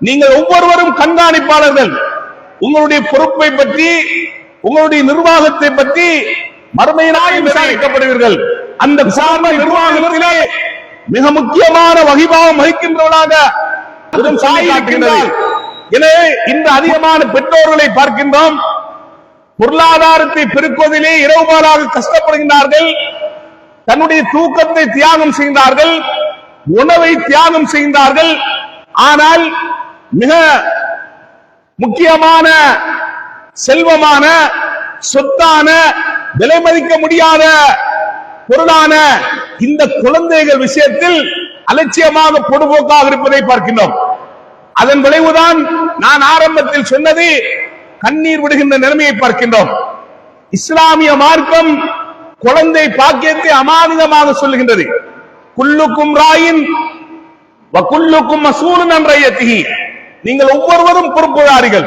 நீங்கள் ஒவ்வொருவரும் கண்காணிப்பாளர்கள். உங்களுடைய பொறுப்பை பற்றி உங்களுடைய நிர்வாகத்தை பற்றி மறுமையினாய் விசாரிக்கப்படுவீர்கள். அந்த விசாரணை நிர்வாகத்திலே மிக முக்கியமான வகிபாவம் வகிக்கின்றவர்களாக எனவே இந்த அதிகமான பெற்றோர்களை பார்க்கின்றோம். பொருளாதாரத்தை பெருக்குவதிலே இரவு பாலாக கஷ்டப்படுகின்றார்கள். தன்னுடைய தூக்கத்தை தியாகம் செய்கின்றார்கள் உணவை தியாகம் செய்கிறார்கள் ஆனால் மிக முக்கியமான செல்வமான சொத்தான விலை மதிக்க முடியாத பொருளான இந்த குழந்தைகள் விஷயத்தில் அலட்சியமாக பொதுபோக்காக இருப்பதை பார்க்கின்றோம். அதன் விளைவுதான் நான் ஆரம்பத்தில் சொன்னது கண்ணீர் விடுகின்ற நிலைமையை பார்க்கின்றோம். இஸ்லாமிய மார்க்கம் குழந்தை பாக்கியத்தை அமானிதமாக சொல்லுகின்றது. குல்லுக்கும் ராயின் குல்லுக்கும் மசூலன் என்ற நீங்கள் ஒவ்வொருவரும் பொறுப்புதாரிகள்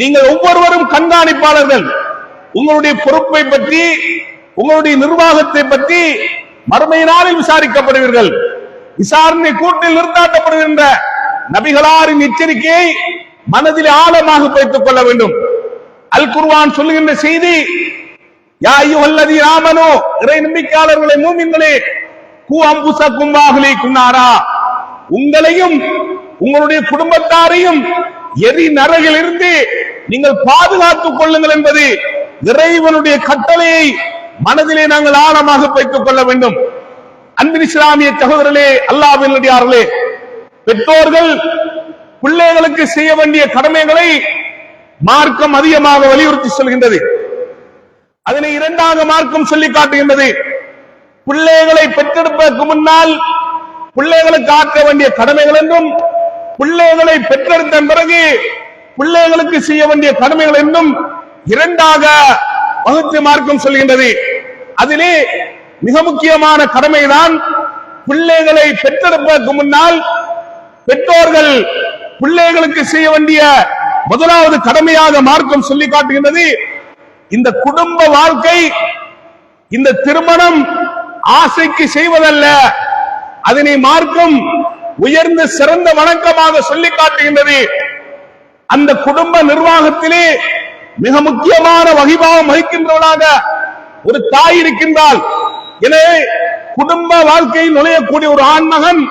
நீங்கள் ஒவ்வொருவரும் கண்காணிப்பாளர்கள். உங்களுடைய பொறுப்பை பற்றி உங்களுடைய நிர்வாகத்தை பற்றி மறுமை நாளில் விசாரிக்கப்படுவீர்கள். விசாரணை கூட்டில் நிறுத்தாட்டப்படுகின்ற நபிகளாரின் எச்சரிக்கையை மனதில் ஆழமாக வைத்துக் கொள்ள வேண்டும். அல் குர்வான் சொல்லுகின்ற செய்தி யா ஐயுஹல்லதி இறை நம்பிக்கையாளர்களை மூமின்களே கு அம்புச கும்பாகலி குன்னாரா உங்களையும் உங்களுடைய குடும்பத்தாரையும் எரி நரகில் இருந்து நீங்கள் பாதுகாத்துக் கொள்ளுங்கள் என்பது இறைவனுடைய கட்டளையை மனதிலே நாங்கள் ஆழமாக வைத்துக் கொள்ள வேண்டும். அன்பின் இஸ்லாமிய சகோதரர்களே அல்லாவினுடையார்களே பெற்றோர்கள் பிள்ளைகளுக்கு செய்ய வேண்டிய கடமைகளை மார்க்கம் அதிகமாக வலியுறுத்தி சொல்கின்றது. அதனை இரண்டாக மார்க்கம் சொல்லி காட்டுகின்றது. பிள்ளைகளை பெற்றெடுப்பதற்கு முன்னால் பிள்ளைகளுக்கு ஆற்ற வேண்டிய கடமைகள் என்றும் பிள்ளைகளை பெற்றெடுத்த பிறகு பிள்ளைகளுக்கு செய்ய வேண்டிய கடமைகள் என்றும் இரண்டாக வகுத்து மார்க்கம் சொல்கின்றது. அதிலே மிக முக்கியமான கடமைதான் பிள்ளைகளை பெற்றெடுப்பதற்கு முன்னால் பெற்றோர்கள் பிள்ளைகளுக்கு செய்ய வேண்டிய முதலாவது கடமையாக மார்க்கம் சொல்லி காட்டுகின்றது. இந்த குடும்ப வாழ்க்கை இந்த திருமணம் ஆசைக்கு செய்வதல்ல. அதனை மார்க்கம் உயர்ந்த சிறந்த வணக்கமாக சொல்லி காட்டுகின்றது. அந்த குடும்ப நிர்வாகத்திலே மிக முக்கியமான வகிபாவம் வகிக்கின்றவளாக ஒரு தாய் இருக்கின்றால் எனவே குடும்ப வாழ்க்கையில் நுழையக்கூடிய ஒரு ஆண்மகன்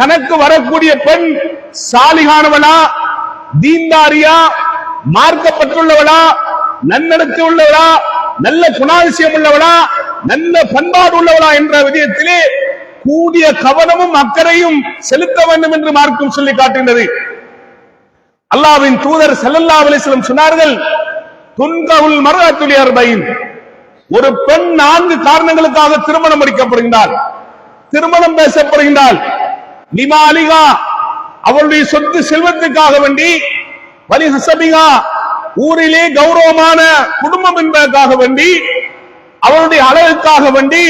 தனக்கு வரக்கூடிய பெண் சாலிகானவளா தீந்தாரியா மார்க்கப்பட்டுள்ளவளா நன்னடத்தை உள்ளவளா நல்ல குணாதிசயம் உள்ளவளா நல்ல பண்பாடு உள்ளவளா என்ற விதயத்திலே கூடிய கவனமும் அக்கறையும் செலுத்த வேண்டும் என்று மார்க்கம் சொல்லி காட்டுகின்றது. அல்லாவின் தூதர் செல்லல்லா அலிஸ்லம் சொன்னார்கள் துன்கவுல் மர்அத்துல் அர்பைன் ஒரு பெண் நான்கு காரணங்களுக்காக திருமணம் முடிக்கப்படுகின்றாள். திருமணம் பேசப்படுகின்றால் நிமா அலிகா அவளுடைய சொத்து செல்வத்துக்காக வேண்டி வலி ஹசபிகா ஊரிலே கௌரவமான குடும்பம் என்பதற்காக வேண்டி அவளுடைய அழகுக்காக வேண்டி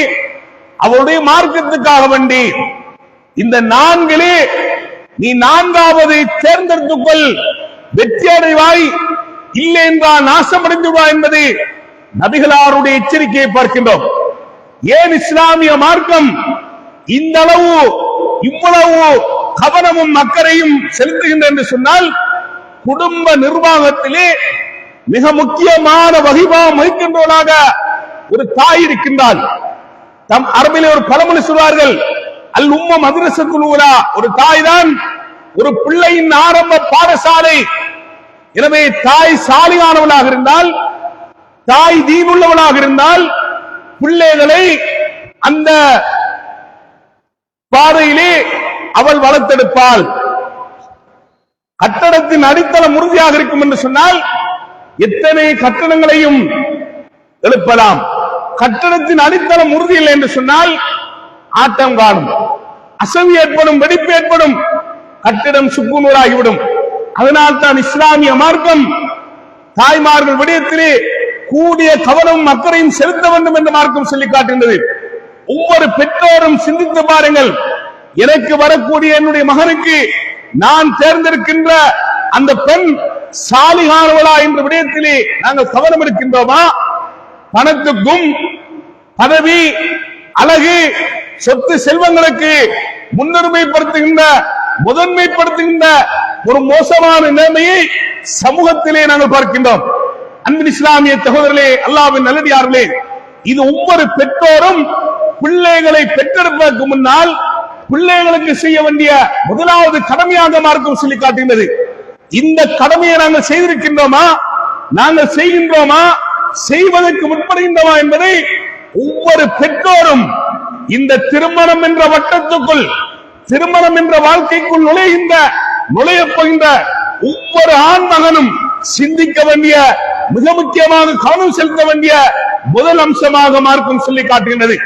அவருடைய மார்க்கத்துக்காக வேண்டி இந்த நான்கிலே நீ நான்காவதை தேர்ந்தெடுத்துக்கொள் வெற்றி அடைவாய். இல்லை என்றால் நாசமடைந்துவா என்பது நபிகளாருடைய எச்சரிக்கையை பார்க்கின்றோம். ஏன் இஸ்லாமிய மார்க்கம் இந்த அளவு இவ்வளவு கவனமும் அக்கறையும் செலுத்துகின்ற என்று சொன்னால் குடும்ப நிர்வாகத்திலே மிக முக்கியமான வகிபாவம் வகிக்கின்றவளாக ஒரு தாய் இருக்கின்றாள். தம் அரபிலே ஒரு பழமொழி சொல்வார்கள் அல் உம்ம மதுரசத்துல் ஒரு தாய் தான் ஒரு பிள்ளையின் ஆரம்ப பாடசாலை. எனவே தாய் சாலியானவளாக இருந்தால் தாய் தீவுள்ளவளாக இருந்தால் பிள்ளைகளை அந்த பாதையிலே அவள் வளர்த்தெடுப்பாள். கட்டடத்தின் அடித்தளம் உறுதியாக இருக்கும் என்று சொன்னால் எத்தனை கட்டடங்களையும் எழுப்பலாம். கட்டடத்தின் அடித்தளம் உறுதி இல்லை என்று சொன்னால் ஆட்டம் காணும். அசவி ஏற்படும் வெடிப்பு ஏற்படும் கட்டிடம் சுக்குநூறாகிவிடும். அதனால் தான் இஸ்லாமிய மார்க்கம் தாய்மார்கள் விடயத்திலே கூடிய கவனம் அக்கறையும் செலுத்த வேண்டும் என்று மார்க்கம் சொல்லி காட்டுகின்றது ஒவ்வொரு பெற்றோரும் சிந்தித்து பாருங்கள். எனக்கு வரக்கூடிய என்னுடைய மகனுக்கு நான் தேர்ந்தெடுக்கின்ற அந்த பெண் சாலிகானவளா என்ற விடயத்திலே நாங்கள் கவனம் இருக்கின்றோமா பணத்துக்கும் பதவி அழகு சொத்து செல்வங்களுக்கு முன்னுரிமைப்படுத்துகின்ற முதன்மைப்படுத்துகின்ற ஒரு மோசமான நிலைமையை சமூகத்திலே நாங்கள் பார்க்கின்றோம். அன்பின் இஸ்லாமிய சகோதரர்களே அல்லாவின் நல்லடியார்களே இது ஒவ்வொரு பெற்றோரும் பிள்ளைகளை பெற்றெடுப்பதற்கு முன்னால் பிள்ளைகளுக்கு செய்ய வேண்டிய முதலாவது கடமையாக மார்க்கம் சொல்லி காட்டுகின்றது இந்த கடமையை நாங்கள் செய்திருக்கின்றோமா? நாங்கள் செய்கின்றோமா? செய்வதற்கு முற்படுகின்றவா என்பதை ஒவ்வொரு பெற்றோரும் இந்த திருமணம் என்ற வட்டத்துக்குள் திருமணம் என்ற வாழ்க்கைக்குள் நுழைகின்ற நுழைய போகின்ற ஒவ்வொரு ஆண் மகனும் சிந்திக்க வேண்டிய மிக முக்கியமாக கவனம் செலுத்த வேண்டிய முதல் அம்சமாக மார்க்கம் சொல்லி காட்டுகின்றது.